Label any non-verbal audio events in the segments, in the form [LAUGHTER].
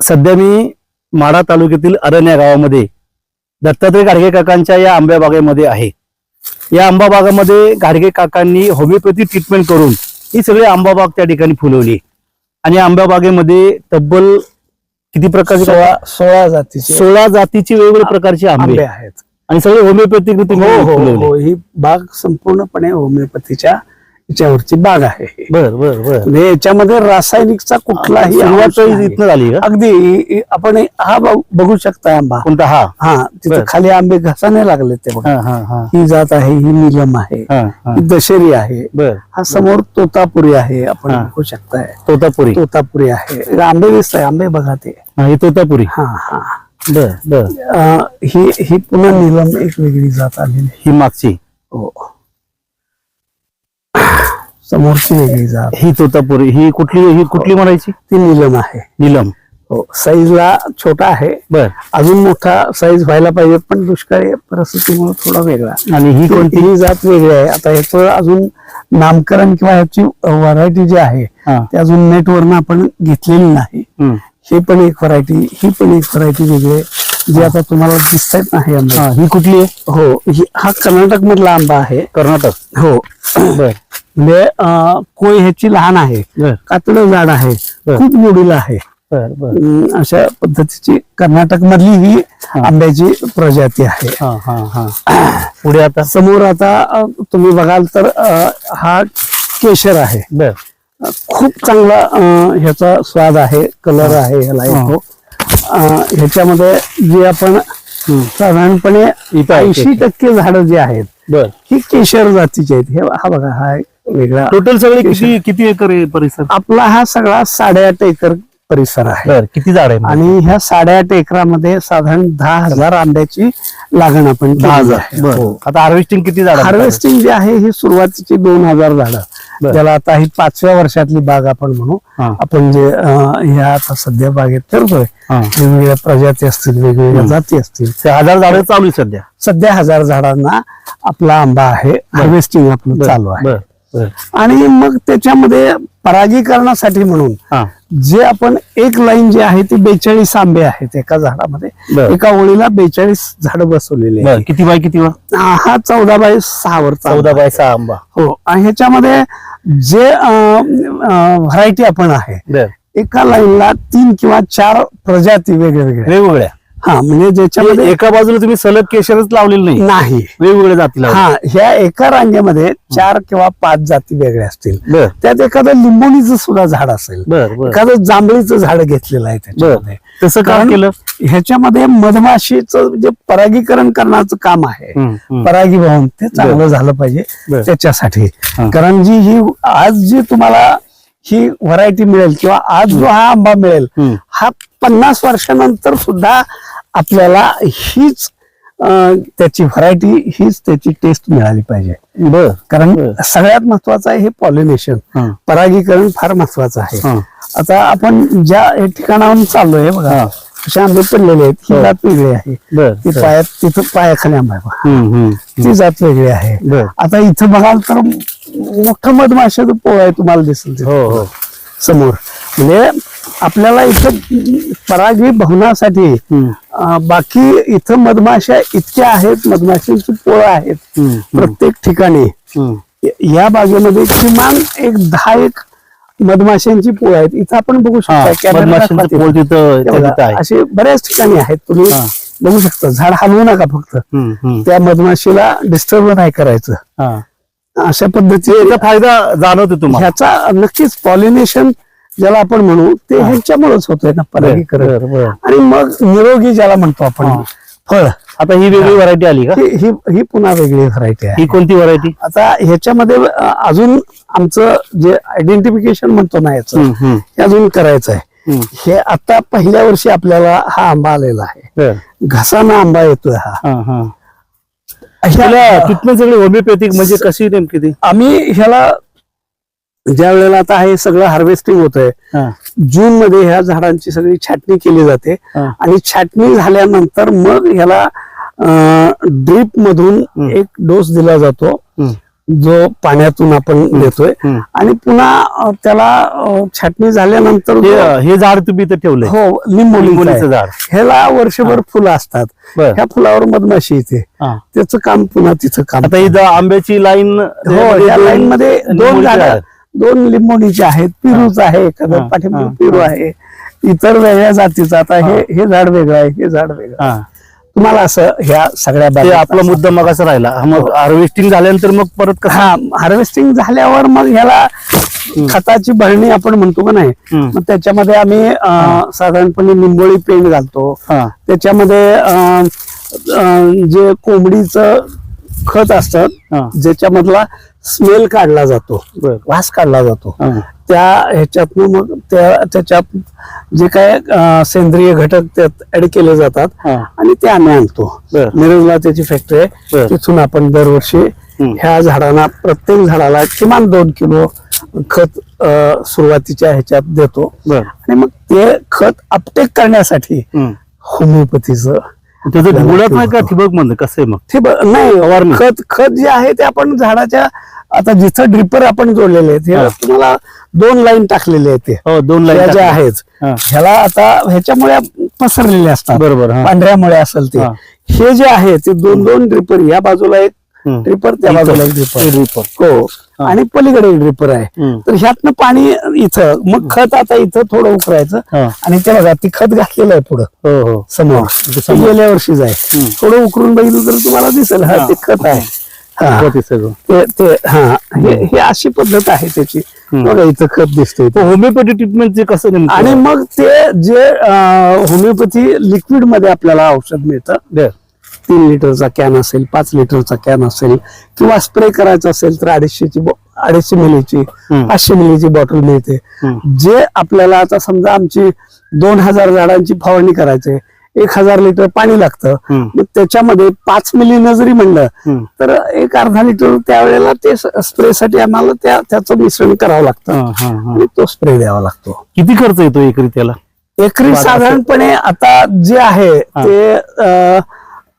सध्या मी माढा तालुक्यातील अरण या गावामध्ये दत्तात्रय गाडगे काकांच्या या आंब्या बागेमध्ये आहे. या आंबा बागामध्ये गाडगे काकांनी होमिओपॅथी ट्रीटमेंट करून ही सगळी आंबा बाग त्या ठिकाणी फुलवली. आणि या आंब्या बागेमध्ये तब्बल किती प्रकारचे सोळा सोळा जातीचे सोळा जातीची वेगवेगळ्या प्रकारची आंबे. आंबे आहेत. आणि सगळे होमिओपॅथिक हो हो हो. ही बाग संपूर्णपणे होमिओपॅथीच्या याच्यावरची बाग आहे. बर बर बर. म्हणजे याच्यामध्ये रासायनिकचा कुठलाही सुरुवात अंश नाही. इथनं झाली का? अगदी आपण हे- बघ- बघू शकता आंबा. कोणता हा? हा तिथे बरं. खाली आंबे घसाने लागले ते बघा. हा हा हा. ही जात आहे ही निलम आहे. हा हा. ही दशेरी आहे. बर. हा समोर तोतापुरी आहे आपण हा. बघू शकताय. तोतापुरी. तोतापुरी आहे. आंबे दिसत आहे आंबे बघा ते. हा ही तोतापुरी. हा हा. बर बर. अं, ही ही पुन्हा निलम एक वेगळी जात आलेली. ही मागची. हो. समोरची वेगळी जात. ही तोतापुरी ही कुठली ही कुठली म्हणायची? ती निलम आहे. नीलम. हो साईजला छोटा आहे. बर. अजून मोठा साईज व्हायला पाहिजे पण दुष्काळी परिस्थितीमुळे थोडा वेगळा. आणि ही कोणती? कोणतीही जात वेगळी आहे. आता याचं अजून नामकरण किंवा याची व्हरायटी जी आहे हा. ती अजून नेटवरनं आपण घेतलेली नाही. ही पण एक व्हरायटी ही पण एक व्हरायटी वेगळी आहे जी आता तुम्हाला दिसतायत नाही आंबे हा ही कुठली आहे? ही- हा कर्नाटक मधला आंबा आहे. कर्नाटक. हो. बर. म्हणजे कोय ह्याची लहान आहे कातडं झाड आहे. खूप गोडीला आहे. अशा पद्धतीची कर्नाटक मधली ही. आंब्याची प्रजाती आहे. हा हा हा. पुढे आता? समोर आता तुम्ही बघाल तर हा केशर आहे. खूप चांगला ह्याचा स्वाद आहे कलर आहे ह्याला हा. येतो. ह्याच्यामध्ये जे आपण साधारणपणे ऐंशी टक्के झाडं जी आहेत बर. ही केशर जातीची आहेत. हे हा बघा हा वेगळा टोटल सगळे किती किती एकर आहे परिसर? आपला हा सगळा साडेआठ एकर परिसर आहे. बर किती झाड आहे आणि ह्या साडेआठ एकरामध्ये साधारण दहा हजार आंब्याची लागण आपण दहा हजार. आहे. बर. हो. आता हार्वेस्टिंग किती झाड? हार्वेस्टिंग जी आहे ही सुरुवातीची दोन हजार बर. झाडं ज्याला आता ही पाचव्या वर्षातली बाग आपण म्हणू. हा. आपण जे अं, ह्या आता सध्या बागेत करतोय हा. वेगवेगळ्या प्रजाती असतील वेगवेगळ्या जाती असतील. ते हजार झाड चालू आहे सध्या. सध्या हजार झाडांना आपला आंबा आहे. हार्वेस्टिंग आपलं चालू आहे. बर. आणि मग त्याच्यामध्ये परागीकरणासाठी म्हणून जे आपण एक लाईन जी आहे ती बेचाळीस आंबे आहेत एका झाडामध्ये. एका ओळीला बेचाळीस झाड बसवलेली आहेत. किती बाय किती हा चौदा बाय सहा वर चौदा बाय सहा आंबा. हो आणि ह्याच्यामध्ये जे व्हरायटी आपण आहे एका लाईनला तीन किंवा चार प्रजाती वेगळ्या वेगळ्या. वेगवेगळ्या. हा म्हणजे ज्याच्यामध्ये एका बाजूला तुम्ही सलग केशरच लावलेलं नाही. नाही. वेगवेगळ्या जाती लावल्या. हा ह्या एका रांगेमध्ये चार किंवा पाच जाती वेगळ्या असतील. त्यात एखादं लिंबोणीचं सुद्धा झाड असेल. एखादं जांभळीचं झाड घेतलेलं आहे त्याच्यामध्ये. तसं का कारण केलं? ह्याच्यामध्ये मधमाशीचं जे परागीकरण करण्याचं काम आहे. परागीभवन ते चांगलं झालं पाहिजे. त्याच्यासाठी. कारण जी ही आज जी तुम्हाला ही व्हरायटी मिळेल किंवा आज जो हा आंबा मिळेल. हा पन्नास वर्षानंतर सुद्धा आपल्याला हीच त्याची व्हरायटी हीच त्याची टेस्ट मिळाली पाहिजे बर कारण. सगळ्यात महत्वाचं आहे हे पॉलिनेशन. परागीकरण फार महत्वाचं आहे. आता आपण ज्या ठिकाणाहून चाललोय बघा. असे आंबे पडलेले आहेत ही हो. जात वेगळी आहे बर ती बर. पायात तिथं पायाखाली आंबा आहे बघा. हम्म, हम्म. ती जात वेगळी आहे बर आता इथं बघाल तर मोठं मधमाशाचं पोळ आहे तुम्हाला दिसेल तिथं. हो हो समोर म्हणजे आपल्याला इथं परागी भवनासाठी हम्म, अं, बाकी इथं मधमाशा इतक्या आहेत मधमाशांची पोळं आहेत हम्म, प्रत्येक ठिकाणी हम्म. या बागेमध्ये किमान एक दहा एक मधमाशांची पोळ आहेत इथं आपण बघू शकता असे बऱ्याच ठिकाणी आहेत तुम्ही. बघू शकता झाड हलवू नका फक्त. त्या मधमाशीला डिस्टर्ब नाही करायचं हा. अशा पद्धतीने याचा फायदा जाणवतो तुम्हाला ह्याचा नक्कीच पॉलिनेशन ज्याला आपण म्हणू ते ह्यांच्यामुळेच होतंय ना परागीकरण. आणि मग निरोगी ज्याला म्हणतो आपण. फळ आता ही वेगळी व्हरायटी आली का? ही ही ही पुन्हा वेगळी व्हरायटी आहे. ही कोणती व्हरायटी आता ह्याच्यामध्ये अ, अजून आमचं जे आयडेंटिफिकेशन म्हणतो ना याचं हे अजून करायचं आहे. हे आता पहिल्या वर्षी आपल्याला हा आंबा आलेला आहे. घसाना आंबा येतोय हा. ह्याला ट्रीटमेंट सगळी होमिओपॅथिक म्हणजे कशी नेमकी ती? आम्ही ह्याला ज्या वेळेला आता हे सगळं हार्वेस्टिंग होत आहे जून मध्ये ह्या झाडांची सगळी छाटणी केली जाते. आणि छाटणी झाल्यानंतर मग ह्याला ड्रीप मधून. एक डोस दिला जातो. जो पाण्यातून आपण देतोय हम्म. आणि पुन्हा त्याला छाटणी झाल्यानंतर हे झाड तुम्ही इथं ठेवलंय हो आहे. झाड ह्याला वर्षभर फुलं असतात ह्या फुलावर मधमाशी येते. त्याचं काम पुन्हा तिचं काम आता इथं आंब्याची लाईन हो या लाईन मध्ये दोन झाडं दोन लिंबोणीचे आहेत पिरूच आहे एखादं हा, पिरू. आहे इतर वेगळ्या जातीचं. आता हे हे. झाड वेगळं आहे हे झाड वेगळं तुम्हाला असं ह्या सगळ्या आपला असं- मुद्दा मगाचा राहिला. मग हार्वेस्टिंग झाल्यानंतर मग परत हा हार्वेस्टिंग झाल्यावर मग ह्याला खताची भरणी आपण म्हणतो का नाही. मग त्याच्यामध्ये आम्ही साधारणपणे लिंबोळी पेंट घालतो. त्याच्यामध्ये जे कोंबडीचं खत असतं ज्याच्यामधला स्मेल काढला जातो वास काढला जातो. त्या ह्याच्यातनं मग त्या त्याच्यात जे काय सेंद्रिय घटक त्यात ऍड केले जातात. आणि ते आम्ही आणतो. मिरजला त्याची फॅक्टरी आहे. तिथून आपण दरवर्षी. ह्या झाडांना प्रत्येक झाडाला किमान दोन किलो खत सुरुवातीच्या ह्याच्यात देतो आणि मग ते खत अपटेक करण्यासाठी. होमिओपॅथीचं त्याचं बुडात नाही का ठिबक म्हणलं कसं आहे मग ब- नाही. खत खत जे आहे ते आपण झाडाच्या आता जिथं ड्रिपर आपण जोडलेले आहेत तुम्हाला दोन लाईन टाकलेले आहेत ते हो दोन लाईन ज्या आहेत. ह्याला आता ह्याच्यामुळे पसरलेले असतात बरोबर पांढऱ्यामुळे असेल ते हा. जे आहे ते दोन दोन ड्रिपर या बाजूला एक. ड्रिपर त्या बाजूला एक ड्रिपर ड्रिपर. हा. आणि पलीकडे ड्रिपर आहे. तर ह्यातनं पाणी इथं मग खत आता इथं थोडं उकरायचं. आणि ते बघा ती खत घातलेलं आहे पुढं. हो हो. समोर. गेल्या वर्षीच आहे. थोडं उकरून बघितलं तर तुम्हाला दिसेल. हा. ते खत आहे. ते सगळं ते ते हा. हे अशी पद्धत आहे त्याची. बघा इथं खत दिसतंय. होमिओपॅथी ट्रीटमेंटचे कसं आणि मग ते जे होमिओपॅथी लिक्विडमध्ये आपल्याला औषध मिळतं. तीन लिटरचा कॅन असेल पाच लिटरचा कॅन असेल किंवा स्प्रे करायचा असेल तर अडीचशेची अडीचशे मिलीची. पाचशे मिलीची बॉटल मिळते. जे आपल्याला आता समजा आमची दोन हजार झाडांची फवारणी करायची एक हजार लिटर पाणी लागतं. मग त्याच्यामध्ये पाच मिलीनं जरी म्हणलं. तर एक अर्धा लिटर त्यावेळेला ते स्प्रेसाठी आम्हाला त्या त्याचं मिश्रण करावं लागतं. आणि तो स्प्रे द्यावा लागतो किती खर्च येतो एकरी त्याला एकरी साधारणपणे आता जे आहे ते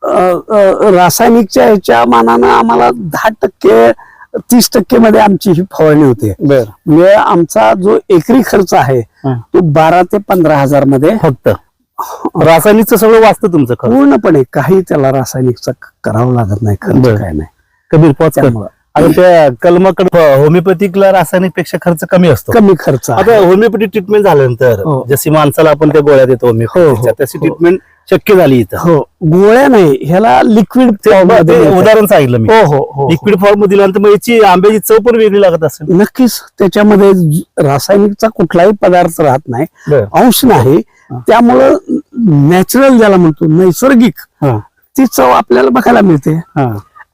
रासायनिकच्या ह्याच्या मानानं आम्हाला दहा टक्के तीस टक्के मध्ये आमची ही फवारणी होते बर म्हणजे आमचा जो एकरी खर्च आहे हा. तो बारा ते पंधरा हजारमध्ये फक्त रासायनिकचं सगळं वाचतं तुमचं पूर्णपणे काही त्याला रासायनिकचा करावं लागत नाही खर्च. काय नाही कबीर पोच आता त्या कलमाकडे होमिओपॅथिकला रासायनिकपेक्षा खर्च कमी असतो कमी खर्च. आता होमिओपॅथी ट्रीटमेंट झाल्यानंतर हो. जशी माणसाला आपण त्या गोळ्या देतो हो, होमिओपॅथीच्या हो, तशी हो. ट्रीटमेंट शक्य झाली इथं. हो गोळ्या नाही ह्याला लिक्विड ते उदाहरण सांगितलं मी. हो हो हो लिक्विड फॉर्म दिल्यानंतर मग याची आंब्याची चव पण वेगळी लागत असेल. नक्कीच त्याच्यामध्ये ज- रासायनिकचा कुठलाही पदार्थ राहत नाही बर. अंश नाही. त्यामुळं नॅचरल ज्याला म्हणतो नैसर्गिक हा, ती चव आपल्याला बघायला मिळते. हा,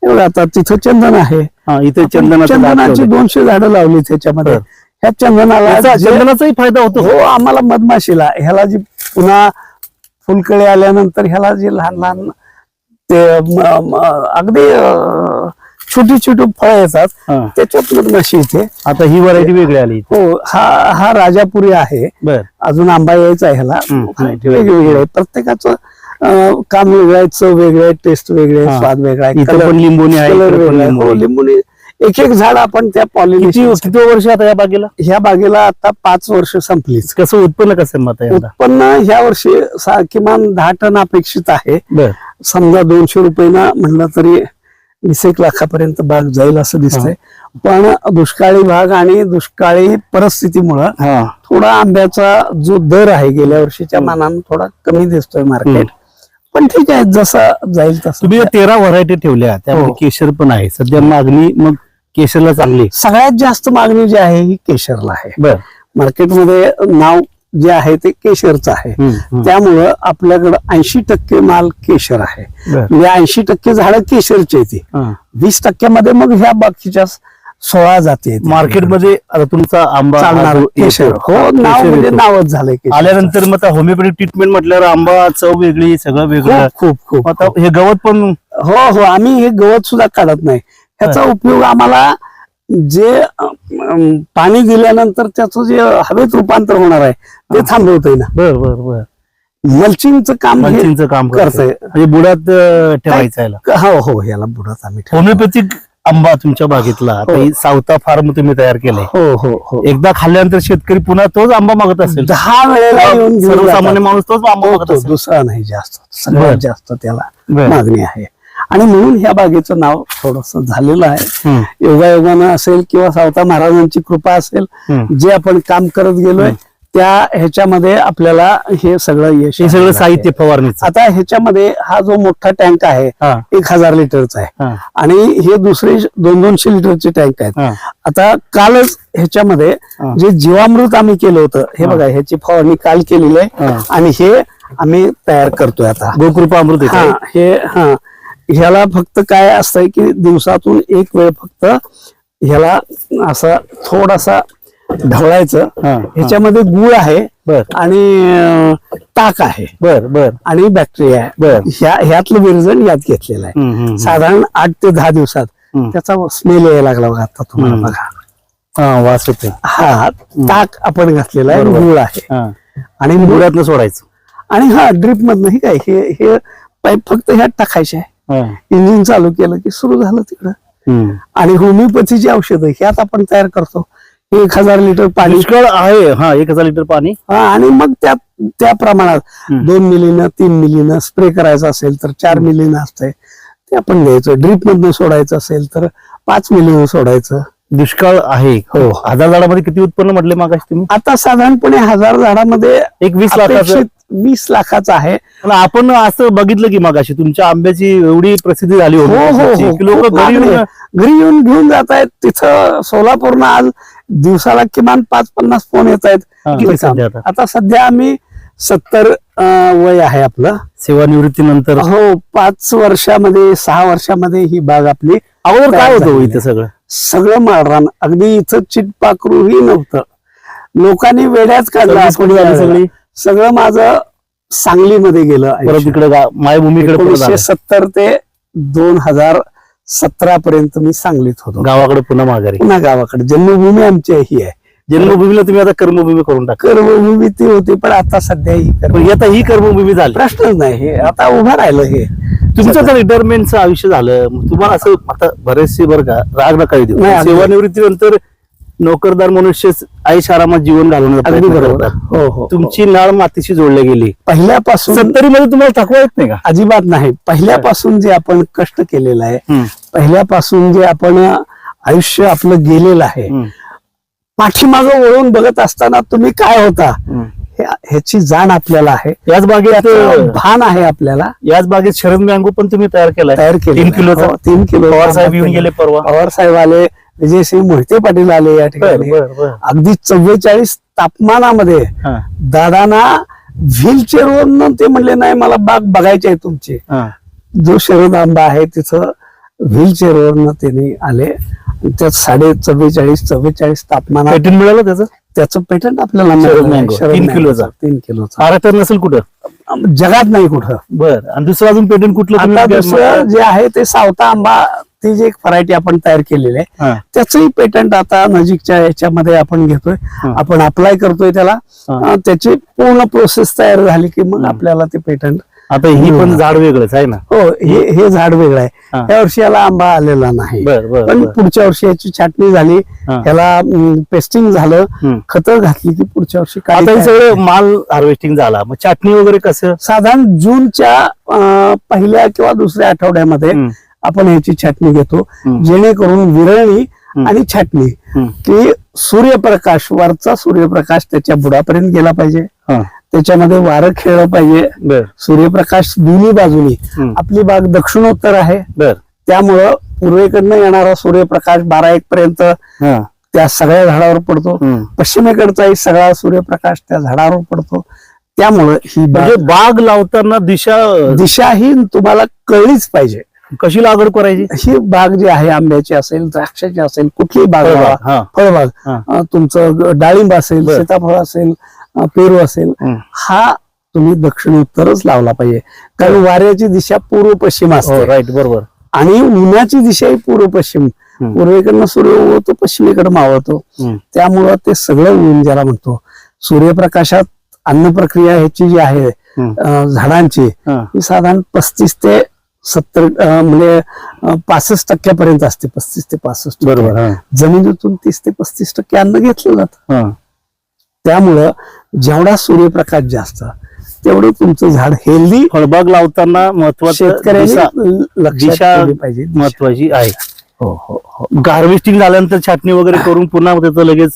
एवढं आता तिथं चंदन आहे. हा, इथे चंदनाचं झाड चंदनाची ठेवलंय. दोनशे झाडं लावली त्याच्यामध्ये बर. ह्या चंदनाला याचा जे- चंदनाचाही फायदा होतो. हो आम्हाला मधमाशीला ह्याला जी पुन्हा फुलकळी आल्यानंतर ह्याला जे लहान लहान ते अगदी छोटी छोटी फळं येतात. हा. त्याच्यात मधमाशी येते. आता ही व्हरायटी वेगळी आली इथे. हो हा हा राजापुरी आहे. अजून आंबा यायचा आहे ह्याला. वेगवेगळे आहे. प्रत्येकाचं काम वेगळं आहे चव वेगळे आहे टेस्ट वेगळे हा. स्वाद वेगळा आहे इथं लिंबोनी आहे कलर एक एक झाड आपण त्या पॉलिनेशन किती वर्ष आता या बागेला? ह्या बागेला आता पाच वर्ष संपलीच. कसं उत्पन्न कसं मत? उत्पन्न ह्या वर्षी किमान दहा टन अपेक्षित आहे. समजा दोनशे रुपयानं म्हणलं तरी वीस एक लाखापर्यंत बाग जाईल असं दिसतंय. पण दुष्काळी भाग आणि दुष्काळी परिस्थितीमुळं हा. थोडा आंब्याचा जो दर आहे गेल्या वर्षीच्या मानानं थोडा कमी दिसतोय मार्केट पण ठीक आहे जसं जाईल तसं. तेरा व्हरायटी ठेवल्या त्यामध्ये हो. केशर पण आहे. सध्या मागणी मग केशरला चांगली. सगळ्यात जास्त मागणी जी आहे ही केशरला आहे मार्केटमध्ये नाव जे आहे ते केशरचं आहे. त्यामुळं आपल्याकडं ऐंशी टक्के माल केशर आहे. म्हणजे ऐंशी टक्के झाडं केशरची येते. वीस टक्क्यामध्ये मग ह्या बाकीच्या सोळा जाती. मार्केटमध्ये आता तुमचा आंबा चालणार केशर हो नाव म्हणजे. नावच झालंय केशर आल्यानंतर मग आता होमिओपॅथिक ट्रीटमेंट म्हटल्यावर आंबा चव वेगळी सगळं वेगळं खूप खूप खूप आता हे गवत पण हो हो आम्ही हे गवत सुद्धा काढत नाही ह्याचा उपयोग आम्हाला जे अं, पाणी दिल्यानंतर त्याचं जे हवेत रूपांतर होणार आहे ते थांबवतंय ना बर बर बर मल्चिंगचं काम हे मल्चिंगचं काम करतंय. करतंय म्हणजे बुडात अं, ठेवायचं याला हो हो याला बुडत आम्ही ठेवतो. होमिओपॅथिक आंबा तुमच्या बागेतला आता हो. ही सावता फार्म तुम्ही तयार केलंय हो हो हो एकदा खाल्ल्यानंतर शेतकरी पुन्हा तोच आंबा मागत असेल दहा वेळेला येऊन घेऊन सर्वसामान्य जातात. माणूस तोच आंबा हो, मागत तो असेल दुसरा नाही जास्त बर. सगळ्यात जास्त त्याला बर. मागणी आहे आणि म्हणून ह्या बागेचं नाव थोडस झालेलं आहे योगायोगानं असेल किंवा सावता महाराजांची कृपा असेल. जे आपण काम करत गेलोय त्या ह्याच्यामध्ये आपल्याला हे सगळं यश हे सगळं. साहित्य फवारणीचं आता ह्याच्यामध्ये हा जो मोठा टँक आहे एक हजार लिटरचा आहे आणि हे दुसरे दोन दोनशे लिटरचे टँक आहेत. आता कालच ह्याच्यामध्ये. जे जीवामृत आम्ही केलं होतं हे. बघा ह्याची फवारणी काल केलेली आहे. आणि हे आम्ही तयार करतोय आता गोकृपा अमृत? हे हा ह्याला फक्त काय असतंय की दिवसातून एक वेळ फक्त ह्याला असा थोडासा ढवळायचं. ह्याच्यामध्ये गुळ आहे बर. आणि ताक आहे. बर बर. आणि बॅक्टेरिया आहे. बर. ह्या ह्यातलं विरजण यात घेतलेलं आहे. साधारण आठ ते दहा दिवसात. त्याचा स्मेल यायला लागला बघा आता तुम्हाला. बघा. हा वास होते हा ताक आपण घातलेला आहे. गुळ आहे. आणि गुळ गुळातनं सोडायचं. आणि हा ड्रिप मधनं हे काय हे हे पाईप फक्त ह्यात टाकायचे आहे. इंजिन चालू केलं की सुरू झालं तिकडं. आणि होमिओपॅथीची औषधं ह्यात आपण तयार करतो. एक हजार लिटर पाणी. आहे. हा एक हजार लिटर पाणी. हा, आणि मग त्या त्या प्रमाणात. दोन मिलीनं तीन मिलीनं स्प्रे करायचं असेल तर चार मिलीनं असतंय. ते आपण घ्यायचं. ड्रीप मधनं सोडायचं असेल तर पाच मिलीनं सोडायचं. दुष्काळ आहे. हो. हजार झाडामध्ये किती उत्पन्न म्हटले मागाशी तुम्ही? आता साधारणपणे हजार झाडामध्ये एक वीस अपेक्षित वीस लाखाचा आहे. पण आपण असं बघितलं की मागाशी तुमच्या आंब्याची एवढी प्रसिद्धी झाली हो हो हो. की लोक खूप घरी. येऊन- घरी येऊन घेऊन जात आहेत. तिथं सोलापूरनं आज दिवसाला किमान पाच पन्नास फोन येत आहेत. हा, किती सध्या आता? आता सध्या आम्ही सत्तर वय आहे आपलं. सेवानिवृत्तीनंतर. हो पाच वर्षामध्ये सहा वर्षामध्ये ही बाग आपली अगोदर काय होतं हो इथं सगळं? सगळं माळरान. अगदी इथं चिटपाखरूही नव्हतं. लोकांनी वेड्याच काढला सर्विस कुठे झाली सगळी? सगळं माझं सांगलीमध्ये गेलं परत. इकडे मायभूमीकडे. सत्तर ते दोन हजार सतरा पर्यंत मी सांगलीत होतो. गावाकडे पुन्हा माघारी. पुन्हा गावाकडे. जन्मभूमी आमची ही आहे. जन्मभूमीला तुम्ही आता कर्मभूमी करून टाका. कर्मभूमी ती होती पण आता सध्या ही आता ही कर्मभूमी झाली. प्रश्नच नाही. हे आता उभं राहिलं हे. तुमचं आता रिटायरमेंटचं आयुष्य झालं. तुम्हाला असं आता बरेचसे बरं का राग नका देऊ. सेवानिवृत्तीनंतर नोकरदार मनुष्य आईश आरामात जीवन घालवण्याचा अगदी प्रयत्न बरोबर. करतात. हो हो तुमची नाळ मातीशी जोडली गेली. पहिल्यापासून सत्तरी मध्ये तुम्हाला थकवा येत नाही का? अजिबात नाही. पहिल्यापासून जे आपण कष्ट केलेलं आहे पहिल्यापासून जे आपण आयुष्य आपलं गेलेलं आहे हम्म, पाठीमागं वळून बघत असताना तुम्ही काय होता? हम्म. हे- ह्याची जाण आपल्याला आहे. याच बागेत त्याचं भान आहे आपल्याला. याच बागेत शरद मँगो पण तुम्ही तयार केलाय. तयार केले तीन किलोचा? तीन किलो पवार साहेब येऊन गेले परवा. पवार साहेब आले. विजयसिंह मोहिते पाटील आले या ठिकाणी. बर बर. अगदी चव्वेचाळीस तापमानामध्ये हा, दादांना व्हीलचेअरवरनं ते म्हणले नाही मला बाग बघायची आहे तुमची. हा. जो शरद आंबा आहे तिथं व्हीलचेअरवरनं त्यांनी आले. त्यात साडे चव्वेचाळीस चव्वेचाळीस तापमानात पेटंट मिळालं त्याचं? त्याचं पेटंट आपल्याला शरद मिळालं आहे. मँगो, शरद तीन किलोचा. तीन किलोचा. नसेल कुठं? जगात नाही कुठं. बर. आणि दुसरं अजून पेटंट कुठलं आता तुम्ही- दुसरं जे आहे ते सावता आंबा ती जी एक व्हरायटी आपण तयार केलेली आहे हा, त्याचंही पेटंट आता नजीकच्या याच्यामध्ये आपण घेतोय. हा. आपण अप्लाय करतोय त्याला. हा. अं, त्याची पूर्ण प्रोसेस तयार झाली की मग आपल्याला ते पेटंट आता ही पण झाड वेगळंच आहे ना? हो हे हे झाड वेगळं आहे. हा. या वर्षी याला आंबा आलेला नाही. पण. पुढच्या वर्षी याची छाटणी झाली. हा. त्याला पेस्टिंग झालं. खतं घातली की पुढच्या वर्षी आता काय हे सगळं माल हार्वेस्टिंग झाला. मग चटणी वगैरे कसं? साधारण जूनच्या पहिल्या किंवा दुसऱ्या आठवड्यामध्ये आपण याची छाटणी घेतो. जेणेकरून विरळणी आणि छाटणी. की सूर्यप्रकाश वरचा सूर्यप्रकाश त्याच्या बुडापर्यंत गेला पाहिजे. हा, त्याच्यामध्ये वारं खेळलं पाहिजे. सूर्यप्रकाश दोन्ही बाजूनी. आपली बाग दक्षिणोत्तर आहे. त्यामुळं पूर्वेकडनं येणारा सूर्यप्रकाश बारा एक पर्यंत त्या सगळ्या झाडावर पडतो. पश्चिमेकडचाही सगळा सूर्यप्रकाश त्या झाडावर पडतो. त्यामुळं ही म्हणजे बाग बाग लावताना दिशा दिशा ही तुम्हाला कळलीच पाहिजे. कशी लागवड करायची? ही बाग जी आहे आंब्याची असेल द्राक्षाची असेल कुठलीही बाग फळबाग तुमचं डाळिंब असेल. सीताफळ असेल पेरू असेल. हा तुम्ही दक्षिण उत्तरच लावला पाहिजे कारण वाऱ्याची दिशा पूर्व पश्चिम हो असते राईट बरोबर आणि उन्हाची दिशा ही पूर्व पश्चिम. पूर्वेकडनं सूर्य उगवतो पश्चिमेकडे मावळतो. त्यामुळं ते सगळं ऊन ज्याला म्हणतो सूर्यप्रकाशात अन्न प्रक्रिया ह्याची जी आहे झाडांची हा, साधारण पस्तीस ते सत्तर म्हणजे पासष्ट टक्क्यापर्यंत असते पस्तीस ते पासष्ट. बरोबर. जमिनीतून तीस ते पस्तीस टक्के अन्न घेतलं जातं. त्यामुळं जेवढा सूर्यप्रकाश जास्त तेवढं तुमचं झाड हेल्दी फळबाग लावताना महत्वाचं दिशा पाहिजे. महत्वाची आहे. हो हो हो. हार्वेस्टिंग झाल्यानंतर छाटणी वगैरे करून पुन्हा त्याचं लगेच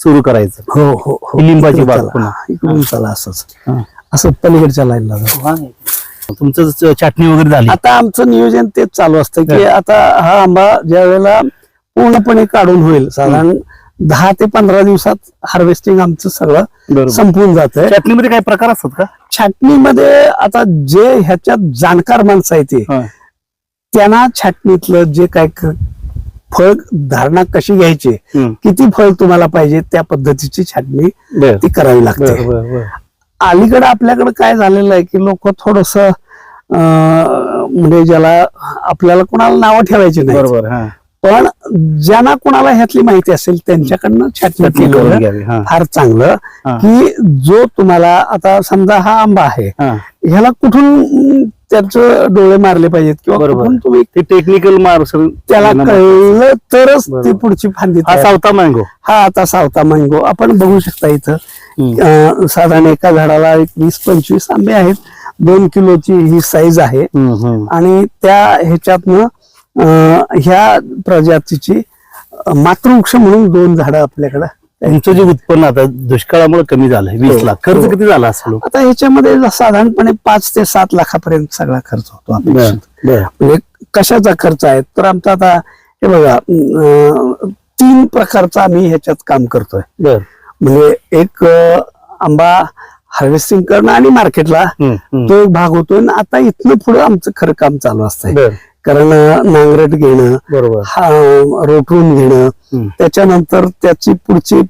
सुरू करायचं. हो हो हो. ही लिंबाची बाग. पुन्हा. इकडून चला असंच. हा. असं पलीकडच्या लाईनला जाऊ. तुमचं छाटणी वगैरे झाली. आता आमचं नियोजन तेच चालू असतं की आता हा आंबा ज्या वेळेला पूर्णपणे काढून होईल साधारण दहा ते पंधरा दिवसात हार्वेस्टिंग आमचं सगळं संपून जात आहे छाटणीमध्ये काही प्रकार असतात का? छाटणीमध्ये आता जे ह्याच्यात जाणकार माणसं आहे ते. त्यांना छाटणीतलं जे काय फळ धारणा कशी घ्यायची. किती फळ तुम्हाला पाहिजे त्या पद्धतीची छाटणी ती करावी लागते. अलीकडे आपल्याकडे काय झालेलं आहे की लोक थोडस म्हणजे ज्याला आपल्याला कोणाला नावं ठेवायची नाही बरोबर पण ज्यांना कोणाला ह्यातली माहिती असेल त्यांच्याकडनं छाटणी करून फार चांगलं. की जो तुम्हाला आता समजा हा आंबा आहे ह्याला कुठून त्याचं डोळे मारले पाहिजेत? किंवा बरोबर. कुठून तुम्ही टेक्निकल मार त्याला कळलं तरच ती. पुढची फांदी हा. सावता मँगो हा आता सावता मँगो आपण बघू शकता इथं. साधारण एका झाडाला एक वीस पंचवीस आंबे आहेत. दोन किलोची ही साईज आहे. आणि त्या ह्याच्यातनं ह्या प्रजातीची मातृवृक्ष म्हणून दोन झाडं आपल्याकडं तुमचं जे उत्पन्न आता दुष्काळामुळे कमी झालंय वीस हो, लाख. खर्च हो. किती झाला असेल? आता ह्याच्यामध्ये साधारणपणे पाच ते सात लाखापर्यंत सगळा खर्च होतो अपेक्षित म्हणजे कशाचा खर्च आहे? तर आमचा आता हे बघा तीन प्रकारचा आम्ही ह्याच्यात काम करतोय. म्हणजे एक आंबा हार्वेस्टिंग करणं आणि मार्केटला. तो एक भाग होतो आणि आता इथनं पुढे आमचं खरं काम चालू असतंय. कारण नांगरट घेणं बरोबर हा रोटून घेणं. त्याच्यानंतर त्याची पुढची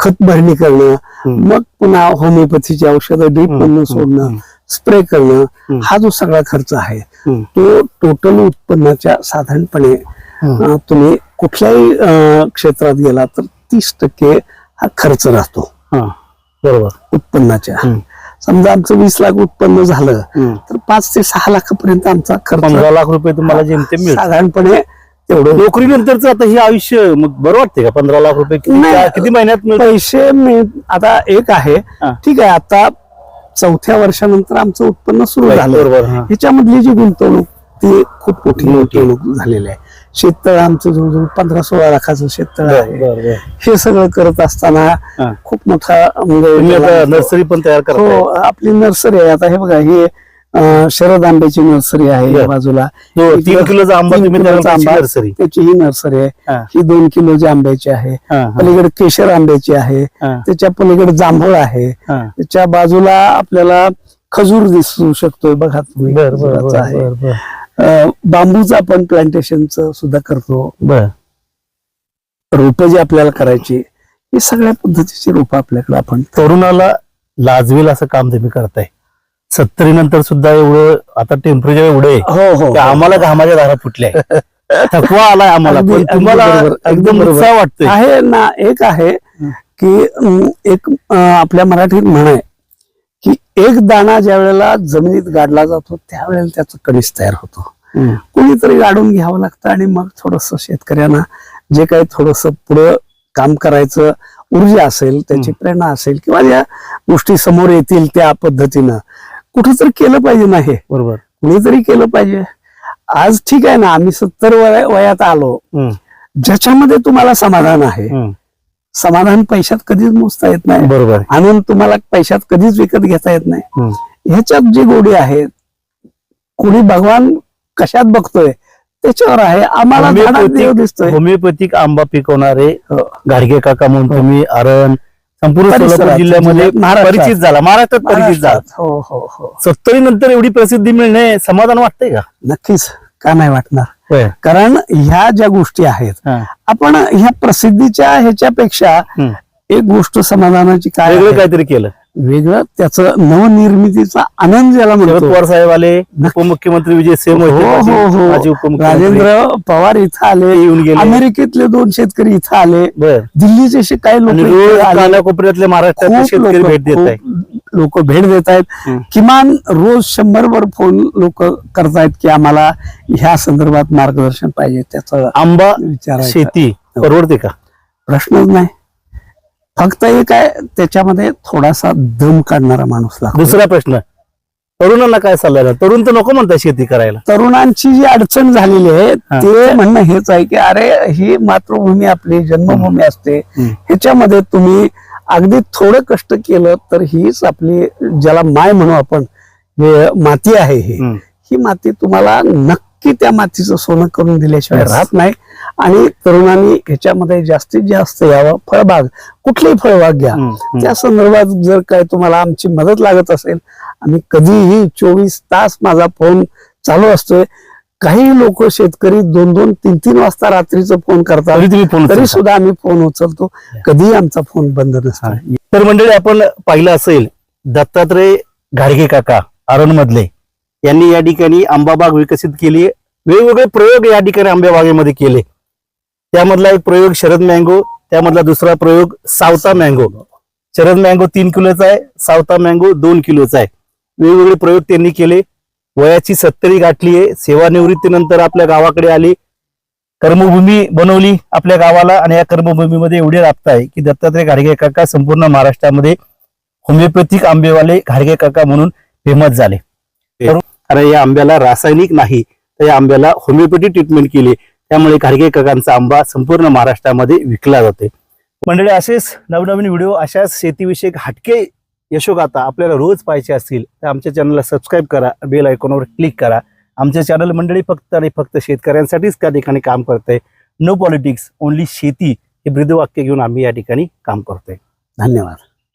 खत भरणी करणं. मग पुन्हा होमिओपॅथीची औषधं मधून हम्म, सोडणं. स्प्रे करणं. हा जो सगळा खर्च आहे. तो टोटल उत्पन्नाच्या साधारणपणे तुम्ही कुठल्याही क्षेत्रात गेला तर तीस टक्के हा खर्च राहतो बरोबर उत्पन्नाच्या. समजा आमचं वीस लाख उत्पन्न झालं. तर पाच ते सहा लाखापर्यंत आमचा खर्च पंधरा लाख रुपये तुम्हाला जेमतेम मिळतात साधारणपणे तेवढं नोकरीनंतरच आता हे आयुष्य मग बरं वाटते का? पंधरा लाख रुपये किती महिन्यात पैसे मिळ आता एक आहे. हा. ठीक आहे आता चौथ्या वर्षानंतर आमचं उत्पन्न सुरू झालं. बरोबर हा. ह्याच्यामधली जी गुंतवणूक ती खूप मोठी. गुंतवणूक झालेली आहे. शेततळ आमचं जवळजवळ पंधरा सोळा लाखाचं शेततळ आहे. बर, बर. हे सगळं करत असताना हा. खूप मोठा म्हणजे तुम्ही आता त्याला- नर्सरी पण तयार करताय. हो आपली नर्सरी आहे. आता हे बघा ही अं, शरद आंब्याची नर्सरी आहे या बर. बाजूला इकडं तीन किलोचा आंबा तीन तुम्ही तयार किलोचा करताय, आंबा, नर्सरी. त्याची ही नर्सरी आहे. हा, ही दोन किलोची आंब्याची आहे. हा, हा, पलीकडे केशर आंब्याची आहे. हा, त्याच्या पलीकडे जांभूळ आहे. हा. त्याच्या बाजूला आपल्याला खजूर दिसू शकतोय बघा तुम्ही. बर, बर, खजुराचा बर, आहे. बर, बर. बांबूचं आपण प्लांटेशनचं सुद्धा करतो. बर. रोपं जी आपल्याला करायची हे सगळ्या पद्धतीची रोपं आपल्याकडे आपण तरुणाला लाजवेल असं काम तुम्ही करताय. सत्तरी नंतर सुद्धा एवढं आता टेम्परेचर एवढं हो हो की आम्हाला घामाच्या धारा फुटल्या. [LAUGHS] थकवा आलाय आम्हाला पण तुम्हाला एकदम वाटतोय. आहे ना एक आहे की एक आपल्या मराठीत म्हण आहे की एक दाणा ज्या वेळेला जमिनीत गाडला जातो त्यावेळेला त्याचं कणीस तयार होतो. कोणीतरी गाडून घ्यावं लागतं आणि मग थोडस शेतकऱ्यांना जे काही थोडस पुढं काम करायचं ऊर्जा असेल त्याची प्रेरणा असेल किंवा ज्या गोष्टी समोर येतील त्या पद्धतीनं कुठेतरी केलं पाहिजे ना हे. बरोबर. कुणीतरी केलं पाहिजे. आज ठीक आहे ना आम्ही सत्तर वय वयात आलो. ज्याच्यामध्ये तुम्हाला समाधान आहे. समाधान पैशात कधीच मोजता येत नाही. बरोबर आनंद तुम्हाला पैशात कधीच विकत घेता येत नाही. ह्याच्यात जी गोडी आहे कोणी भगवान कशात बघतोय त्याच्यावर आहे. आम्हाला होमिओपॅथिक दिसतोय. होमिओपॅथिक आंबा पिकवणारे हो. गाडगे काका म्हणून तुम्ही अरण संपूर्ण सोलापूर जिल्ह्यामध्ये. परिचित झाला. महाराष्ट्रात परिचित झाला. हो हो हो. सत्तरी नंतर एवढी प्रसिद्धी मिळणे समाधान वाटतंय का? नक्कीच. का नाही वाटणार. कारण ह्या ज्या गोष्टी आहेत. आपण ह्या प्रसिद्धीच्या ह्याच्यापेक्षा. एक गोष्ट समाधानाची काय वेगळं? काहीतरी केलं वेगळं त्याचं नवनिर्मितीचा आनंद ज्याला म्हणतो पवार साहेब आले. उपमुख्यमंत्री विजय सिंह हो हो हो माजी उपमुख्यमंत्री राजेंद्र पवार इथं आले येऊन गेले अमेरिकेतले दोन शेतकरी इथं आले दिल्लीचे काही लोक. कानाकोपऱ्यातले महाराष्ट्रातले शेतकरी भेट देत लोक भेट देत आहेत. किमान रोज शंभरभर फोन लोक करतायत की आम्हाला ह्या संदर्भात मार्गदर्शन पाहिजे त्याचा आंबा विचार शेती परवडते का प्रश्नच नाही फक्त एक आहे त्याच्यामध्ये थोडासा दम काढणारा माणूस लागतो दुसरा प्रश्न तरुणांना काय सल्ला? तरुण तर नको म्हणतात शेती करायला तरुणांची जी अडचण झालेली आहे. ते म्हणणं हेच आहे की अरे ही मातृभूमी आपली जन्मभूमी असते. ह्याच्यामध्ये तुम्ही अगदी थोडं कष्ट केलं तर हीच आपली ज्याला माय म्हणू आपण हे माती आहे ही. ही माती तुम्हाला नक्की त्या मातीचं सोनं करून दिल्याशिवाय. राहत नाही आणि तरुणांनी ह्याच्यामध्ये जास्तीत जास्त यावं फळबाग कुठलीही फळबाग घ्या. त्या संदर्भात जर काय तुम्हाला आमची मदत लागत असेल आम्ही कधीही चोवीस तास माझा फोन चालू असतोय काही लोक शेतकरी दोन दोन तीन तीन वाजता रात्रीचं फोन करतात. तरी. सुद्धा आम्ही फोन उचलतो. कधीही आमचा फोन बंद नसतो. तर मंडळी आपण पाहिलं असेल दत्तात्रय घाडगे काका आरण मधले यांनी या ठिकाणी आंबाबाग विकसित केली. वेगवेगळे प्रयोग या ठिकाणी आंब्याबागेमध्ये केले. त्यामधला एक प्रयोग शरद मँगो त्यामधला दुसरा प्रयोग सावता मँगो. शरद मँगो तीन किलोचा आहे सावता मँगो दोन किलोचा आहे. वेगवेगळे प्रयोग त्यांनी केले. वयाची सत्तरी गाठली आहे. सेवानिवृत्तीनंतर आपल्या गावाकडे आली. कर्मभूमी बनवली आपल्या गावाला आणि या कर्मभूमीमध्ये एवढे राबत आहे की दत्तात्रय घाडगे काका संपूर्ण महाराष्ट्रामध्ये होमिओपॅथिक आंबेवाले घाडगे काका म्हणून फेमस झाले. कारण या आंब्याला रासायनिक नाही तर या आंब्याला होमिओपॅथी ट्रीटमेंट केली. त्यामुळे घाडगे काकांचा आंबा संपूर्ण महाराष्ट्रामध्ये विकला जाते मंडळी असेच नवनवीन व्हिडिओ अशाच शेतीविषयक हटके यशोगाथा आपल्याला रोज पाहायचे असतील तर आमच्या चॅनलला सबस्क्राईब करा बेल आयकॉनवर क्लिक करा. आमच्या चॅनल मंडळी फक्त आणि फक्त शेतकऱ्यांसाठीच त्या ठिकाणी काम करते नो पॉलिटिक्स ओनली शेती हे ब्रीदवाक्य घेऊन आम्ही या ठिकाणी काम करतोय. धन्यवाद.